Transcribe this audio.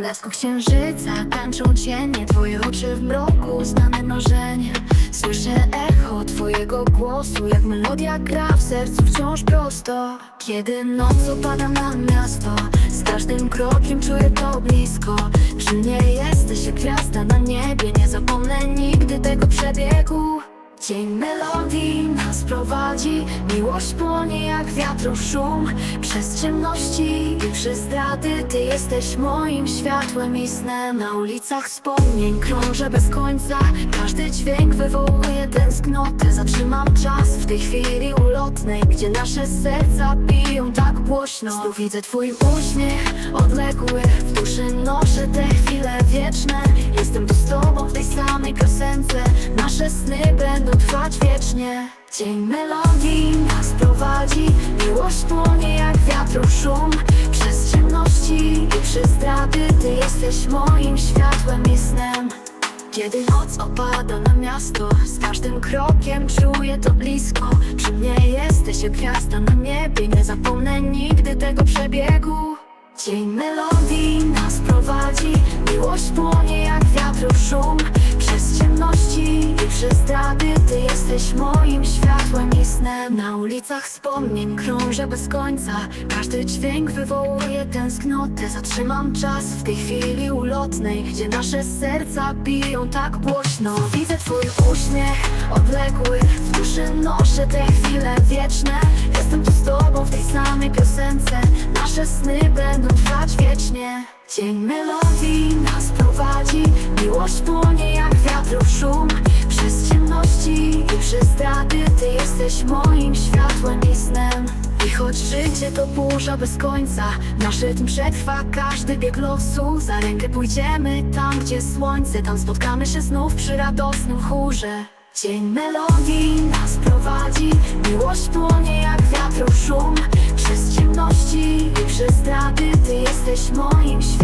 blasku księżyca Tańczą cienie, twoje oczy w mroku Znane marzenie. Słyszę echo twojego głosu Jak melodia gra w sercu wciąż prosto. Kiedy noc opada na miasto Z każdym krokiem czuję to blisko. Przy mnie jesteś jak gwiazda na niebie Nie zapomnę nigdy tego przebiegu. Cień melodii prowadzi Miłość płonie jak wiatru szum. Przez ciemności i przez zdrady Ty jesteś moim światłem i snem. Na ulicach wspomnień krążę bez końca. Każdy dźwięk wywołuje tęsknotę Zatrzymam czas w tej chwili ulotnej Gdzie nasze serca biją tak głośno. Znów widzę twój uśmiech odległy. W duszy noszę te chwile wieczne. Jestem tu z tobą w tej samej piosence Nasze sny będą trwać wiecznie. Cień melodii nas prowadzi. Miłość płonie jak wiatru szum. Przez ciemności i przez zdrady Ty jesteś moim światłem i snem. Kiedy noc opada na miasto Z każdym krokiem czuję to blisko. Przy mnie jesteś jak gwiazda na niebie. Nie zapomnę nigdy tego przebiegu. Cień melodii nas prowadzi jesteś moim światłem i snem. Na ulicach wspomnień krążę bez końca. Każdy dźwięk wywołuje tęsknotę. Zatrzymam czas w tej chwili ulotnej Gdzie nasze serca biją tak głośno. Widzę twój uśmiech odległy. W duszy noszę te chwile wieczne. Jestem tu z tobą w tej samej piosence. Nasze sny będą trwać wiecznie. Cień melodii nas prowadzi. Miłość płonie jak wiatru szum Przez ciemności i przez zdrady Ty jesteś moim światłem i snem. I choć życie to burza bez końca Nasz rytm przetrwa. Każdy bieg losu Za rękę pójdziemy tam, gdzie słońce. Tam spotkamy się znów przy radosnym chórze. Cień melodii nas prowadzi Miłość płonie jak wiatru szum. Przez ciemności i przez zdrady Ty jesteś moim światłem